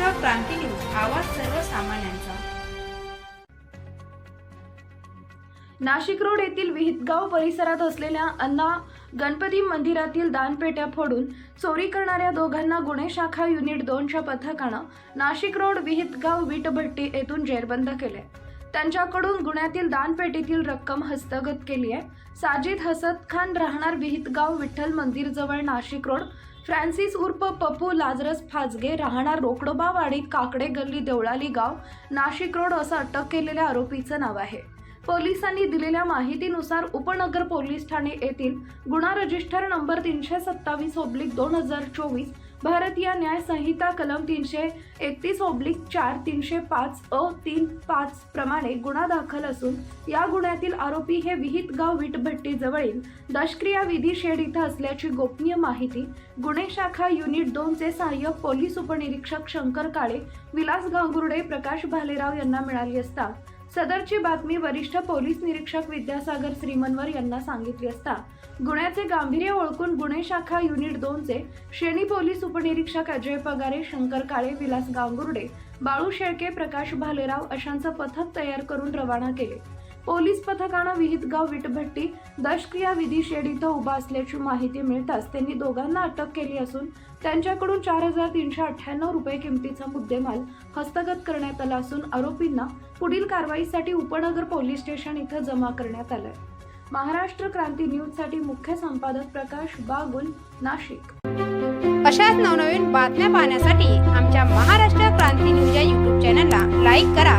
Maharashtra Kranti news आवाज सर्वसामान्यांचा. Nashik road येथील विहितगाव परिसरात असलेल्या अण्णा गणपती मंदिरातील दानपेट्या फोडून चोरी करणाऱ्या दोघांना गुन्हे शाखा युनिट दोनच्या पथकानं नाशिक रोड विहितगाव वीटभट्टी येथून जेरबंद केले. त्यांच्याकडून गुन्ह्यातील दानपेटीतील रक्कम हस्तगत केली आहे. साजिद हसद खान राहणार विहितगाव विठ्ठल मंदिर जवळ नाशिक रोड फ्रान्सिस उर्फ पप्पू लाजरस फाजगे राहणार रोकडोबावाडी काकडे गल्ली देवळाली गाव नाशिक रोड असं अटक केलेल्या आरोपीचं नाव आहे. पोलिसांनी दिलेल्या माहितीनुसार उपनगर पोलीस ठाणे येथील गुन्हा रजिस्टर नंबर तीनशे सत्तावीस ओब्लिक दोन हजार चोवीस भारतीय न्याय संहिता कलम तीनशे एकतीस ओब्लिक चार तीनशे पाच अ तीन पाच प्रमाणे गुन्हा दाखल असून या गुन्ह्यातील आरोपी हे विहित गाव विटभट्टी जवळील दशक्रिया विधी शेड इथं असल्याची गोपनीय माहिती गुन्हे शाखा युनिट दोनचे सहाय्यक पोलीस उपनिरीक्षक शंकर काळे विलास गांगुर्डे प्रकाश भालेराव यांना मिळाली असता सदरची बातमी वरिष्ठ पोलीस निरीक्षक विद्यासागर श्रीमनवर यांना सांगितली असता गुन्ह्याचे गांभीर्य ओळखून गुन्हे शाखा युनिट दोनचे श्रेणी पोलीस उपनिरीक्षक अजय पगारे शंकर काळे विलास गांगुर्डे बाळू शेळके प्रकाश भालेराव अशांचं पथक तयार करून रवाना केले. पोलीस पथकानं विहितगाव विटभट्टी दशक्रिया विधी शेड इथं उभा असल्याची माहिती मिळताच त्यांनी दोघांना अटक केली असून त्यांच्याकडून चार हजार तीनशे अठ्ठ्याण्णव रुपये किमतीचा मुद्देमाल हस्तगत करण्यात आला असून आरोपींना पुढील कारवाईसाठी उपनगर पोलीस स्टेशन इथं जमा करण्यात आलंय. महाराष्ट्र क्रांती न्यूजसाठी मुख्य संपादक प्रकाश बागुल नाशिक. अशाच नवनवीन बातम्या पाहण्यासाठी आमच्या महाराष्ट्र क्रांती न्यूज या यूट्यूब चॅनलला लाईक करा.